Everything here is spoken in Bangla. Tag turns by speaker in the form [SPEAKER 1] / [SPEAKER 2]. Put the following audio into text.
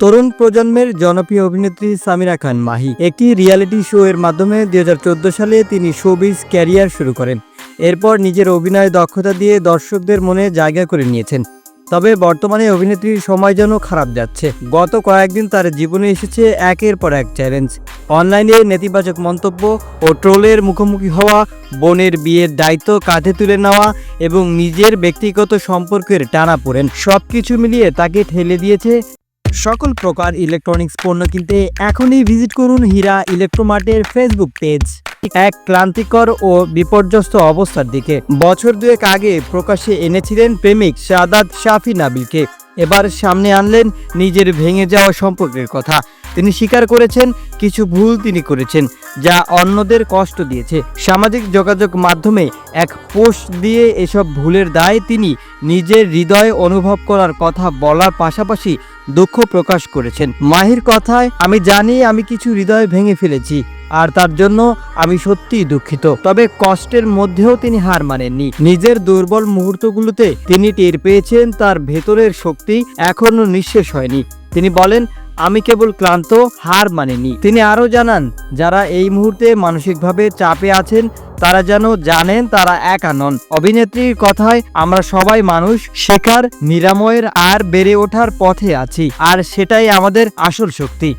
[SPEAKER 1] তরুণ প্রজন্মের জনপ্রিয় অভিনেত্রী সামিরা খান মাহি। একটি রিয়েলিটি শো এর মাধ্যমে দু হাজার চোদ্দ সালে তিনি শোবিজ ক্যারিয়ার শুরু করেন। এরপর নিজের অভিনয় দক্ষতা দিয়ে দর্শকদের মনে জায়গা করে নিয়েছেন। তবে বর্তমানে অভিনেত্রীর সময় যেন খারাপ যাচ্ছে। গত কয়েকদিন তার জীবনে এসেছে একের পর এক চ্যালেঞ্জ। অনলাইনে নেতিবাচক মন্তব্য ও ট্রোলের মুখোমুখি হওয়া, বোনের বিয়ের দায়িত্ব কাঁধে তুলে নেওয়া এবং নিজের ব্যক্তিগত সম্পর্কের টানা পড়েন, সবকিছু মিলিয়ে তাকে ঠেলে দিয়েছে সকল প্রকার ইলেকট্রনিক্স পণ্য কিনতে এখনই ভিজিট করুন হীরা ইলেকট্রোমার্টের ফেসবুক পেজ এক ক্লান্তিকর ও বিপর্যস্ত অবস্থার দিকে। বছর দুয়েক আগে প্রকাশে এনেছিলেন প্রেমিক সাদাত শাফি নাবিলকে। এবার সামনে আনলেন নিজের ভেঙে যাওয়া সম্পর্কের কথা। তিনি স্বীকার করেছেন, কিছু ভুল তিনি করেছেন, যা অন্যদের কষ্ট দিয়েছে। সামাজিক যোগাযোগ মাধ্যমে এক পোস্ট দিয়ে এসব ভুলের দায় তিনি নিজের হৃদয়ে অনুভব করার কথা বলার পাশাপাশি দুঃখ প্রকাশ করেছেন। মাহির কথায়, আমি জানি আমি কিছু হৃদয় ভেঙে ফেলেছি, আর তার জন্য আমি সত্যিই দুঃখিত। তবে কষ্টের মধ্যেও তিনি হার মানেননি। নিজের দুর্বল মুহূর্তগুলোতে তিনি টের পেয়েছেন, তার ভেতরের শক্তি এখনও নিঃশেষ হয়নি। তিনি বলেন আমি কেবল ক্লান্ত, হার মানেনি। তিনি আরও জানান, যারা এই মুহূর্তে মানসিকভাবে চাপে আছেন, তারা যেন জানেন তারা একা নন। অভিনেত্রীর কথায়, আমরা সবাই মানুষ, শেখার, নিরাময়ের আর বেড়ে ওঠার পথে আছি, আর সেটাই আমাদের আসল শক্তি।